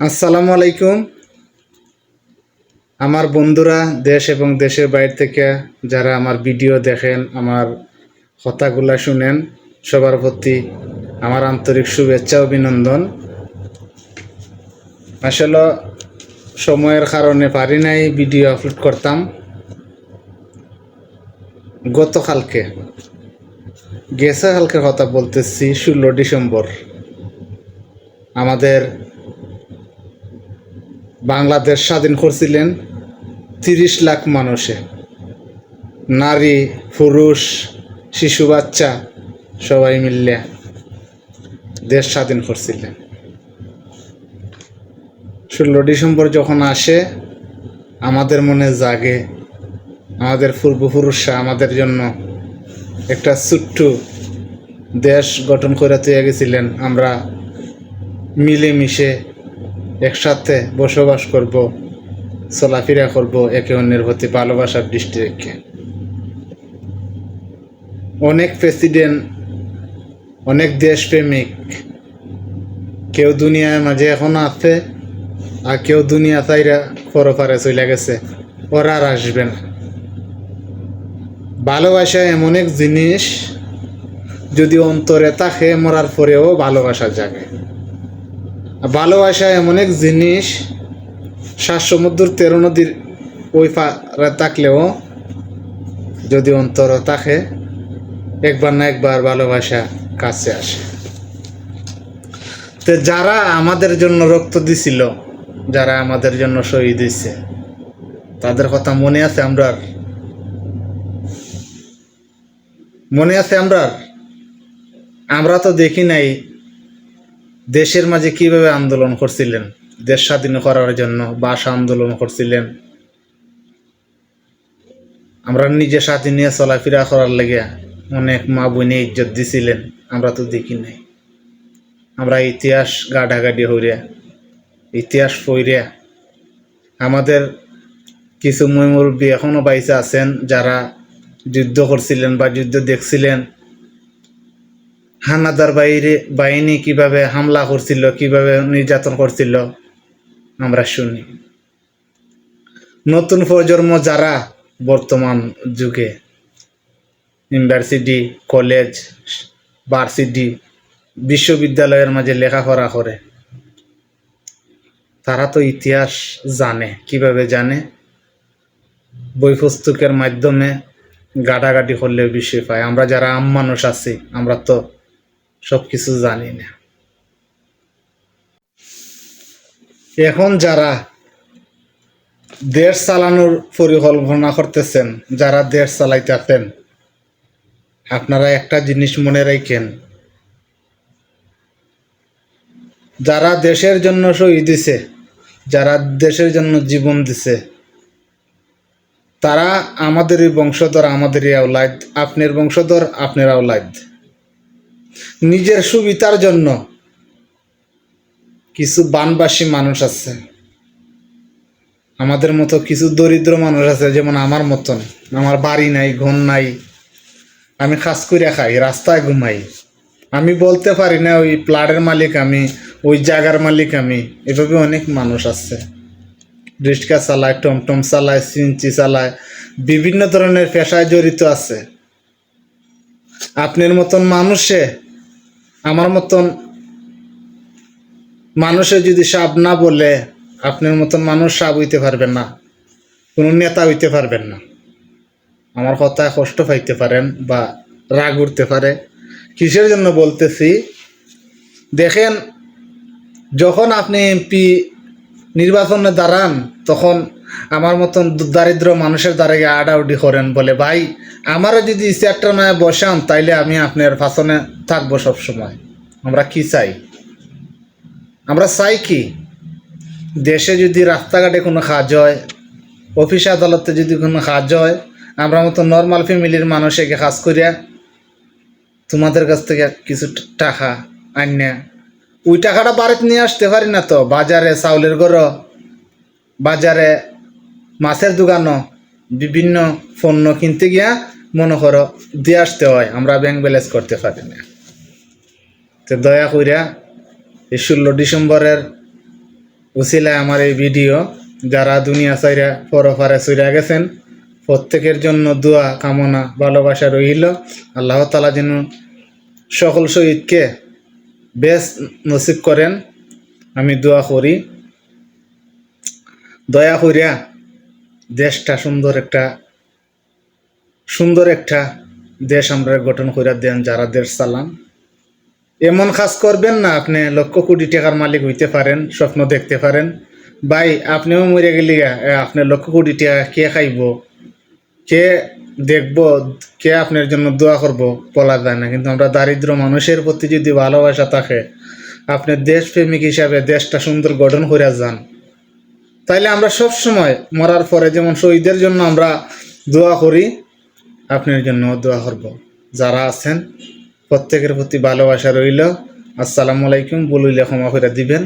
আসসালামু আলাইকুম। আমার বন্ধুরা দেশ এবং দেশের বাইরে থেকে যারা আমার ভিডিও দেখেন, আমার কথাগুলা শুনেন, সবার প্রতি আমার আন্তরিক শুভেচ্ছা, অভিনন্দন। আসলে সময়ের কারণে পারি নাই ভিডিও আপলোড করতাম। গতকালকে, গেছে কালকের কথা বলতেছি, ষোলো ডিসেম্বর। আমাদের বাংলাদেশ স্বাধীন করছিলেন তিরিশ লাখ মানুষে। নারী, পুরুষ, শিশু, বাচ্চা, সবাই মিললে দেশ স্বাধীন করছিলেন। ষোলো ডিসেম্বর যখন আসে, আমাদের মনে জাগে, আমাদের পূর্বপুরুষরা আমাদের জন্য একটা ছোট্ট দেশ গঠন করে তৈরি গেছিলেন। আমরা মিলেমিশে একসাথে বসবাস করব, চলাফেরা করব, একে অন্যের প্রতি ভালোবাসার দৃষ্টি রেখে। অনেক প্রেসিডেন্ট, অনেক দেশপ্রেমিক, কেউ দুনিয়ার মাঝে এখনও আছে, আর কেউ দুনিয়া চাইরা পরপারে চলে গেছে। ওরা আর আসবে না। ভালোবাসা এমন এক জিনিস, যদি অন্তরে থাকে, মরার পরেও ভালোবাসা জাগে। ভালোবাসা এমন এক জিনিস সাত সমুদ্র তেরো নদীর ওই পারে থাকলেও যদি অন্তর থাকে, একবার না একবার ভালোবাসা কাছে আসে। তো যারা আমাদের জন্য রক্ত দিছিল, যারা আমাদের জন্য শহীদ হয়েছে তাদের কথা মনে আছে আমরা? মনে আছে আমরা? আমরা তো দেখি নাই দেশের মাঝে কীভাবে আন্দোলন করছিলেন? দেশ স্বাধীন করার জন্য ভাষা আন্দোলন করছিলেন। আমরা নিজে স্বাধীন নিয়ে চলাফেরা করার লেগে অনেক মা বোনে ইজ্জত দিছিলেন, আমরা তো দেখি নাই। আমরা ইতিহাস গাঢাগাডি হইয়া, ইতিহাস পইরিয়া আমাদের কিছু মুরব্বী এখনও বাইসে আছেন যারা যুদ্ধ করছিলেন বা যুদ্ধ দেখছিলেন। হানাদার বাইরে, বাহিনী কীভাবে হামলা করছিল, কীভাবে নির্যাতন করছিল, আমরা শুনি। নতুন প্রজন্ম যারা বর্তমান যুগে ইউনিভার্সিটি কলেজ ভার্সিটি বিশ্ববিদ্যালয়ের মাঝে লেখাপড়া করে, তারা তো ইতিহাস জানে, কীভাবে জানে? বই পুস্তকের মাধ্যমে গাটাগাটি করলে বিষয় পায়। আমরা যারা আম মানুষ আছি, আমরা তো সব কিছু জানি না। এখন যারা দেশ চালানোর পরিকল্পনা করতেছেন, যারা দেশ চালাইতেছেন আপনারা একটা জিনিস মনে রাখেন। যারা দেশের জন্য শহীদ দিছে যারা দেশের জন্য জীবন দিছে, তারা আমাদেরই বংশধর, আমাদেরই আওলাদ। আপনার বংশধর, আপনার আওলাদ। নিজের সুবিধার জন্য কিছু বানবাসী মানুষ আছে। আমাদের মতো কিছু দরিদ্র মানুষ আছে, যেমন আমার মতন। আমার বাড়ি নাই ঘন নাই। আমি খাস করে খাই, রাস্তায় ঘুমাই। আমি বলতে পারি না, ওই প্লাটের মালিক আমি, ওই জায়গার মালিক আমি। এভাবে অনেক মানুষ আছে। রিক্সা চালায়, টমটম চালায় সিনচি চালায়, বিভিন্ন ধরনের পেশায় জড়িত আছে। আপনার মতন মানুষে আমার মতন মানুষে যদি সাপ না বলে, আপনার মতন মানুষ সাপ হইতে পারবেন না, কোনো নেতা হইতে পারবেন না। আমার কথায় কষ্ট পাইতে পারেন বা রাগ উঠতে পারে। কিসের জন্য বলতেছি? দেখেন, যখন আপনি এমপি নির্বাচনে দাঁড়ান, তখন আমার মতন দারিদ্র মানুষের দ্বারা আডাউডি করেন বলে, ভাই, আমারও যদি চেয়ারটা নয় বসান, তাইলে আমি আপনার ফাঁসনে থাকব সব সময় আমরা কি চাই? আমরা চাই কি? দেশে যদি রাস্তাঘাটে কোনো কাজ হয়, অফিস আদালতে যদি কোনো কাজ হয়, আমরা মতো নর্মাল ফ্যামিলির মানুষ একে কাজ করিয়া তোমাদের কাছ থেকে কিছু টাকা আন্যা, ওই টাকাটা বাড়িতে নিয়ে আসতে পারি না তো? বাজারে চাউলের গড় বাজারে মাছের দোকানও, বিভিন্ন পণ্য কিনতে গিয়া মনে করো দিয়ে আসতে হয়। আমরা ব্যাংক ব্যালেন্স করতে পারি না। তো দয়া কইরা এই ষোলো ডিসেম্বরের উসিলায় আমার এই ভিডিও যারা দুনিয়া চাইরা পরপারে চইরা গেছেন, প্রত্যেকের জন্য দোয়া, কামনা, ভালোবাসা রইল। আল্লাহ তালা যেন সকল শহীদকে বেশ নসিব করেন। আমি দোয়া করি। দয়া করিয়া দেশটা সুন্দর একটা সুন্দর একটা দেশ আমরা গঠন করিয়া দেন যারা দেশ চালান। এমন কাজ করবেন না, আপনি লক্ষ কোটি টাকার মালিক হইতে পারেন, স্বপ্ন দেখতে পারেন। ভাই, আপনিও মরে গেলি আপনি লক্ষ কোটি টাকা কে খাইব? কে দেখব, কে আপনার জন্য দোয়া করব? বলা যায় না, কিন্তু আমরা দারিদ্র মানুষের প্রতি যদি ভালোবাসা থাকে, আপনি দেশপ্রেমিক হিসাবে দেশটা সুন্দর গঠন করে যান। তাইলে আমরা সব সময় মরার পরে যেমন শহীদের জন্য আমরা দোয়া করি, আপনার জন্য দোয়া করব। যারা আছেন প্রত্যেকের প্রতি ভালোবাসা রইল। আসসালামু আলাইকুম বলইলে ক্ষমা করে দিবেন।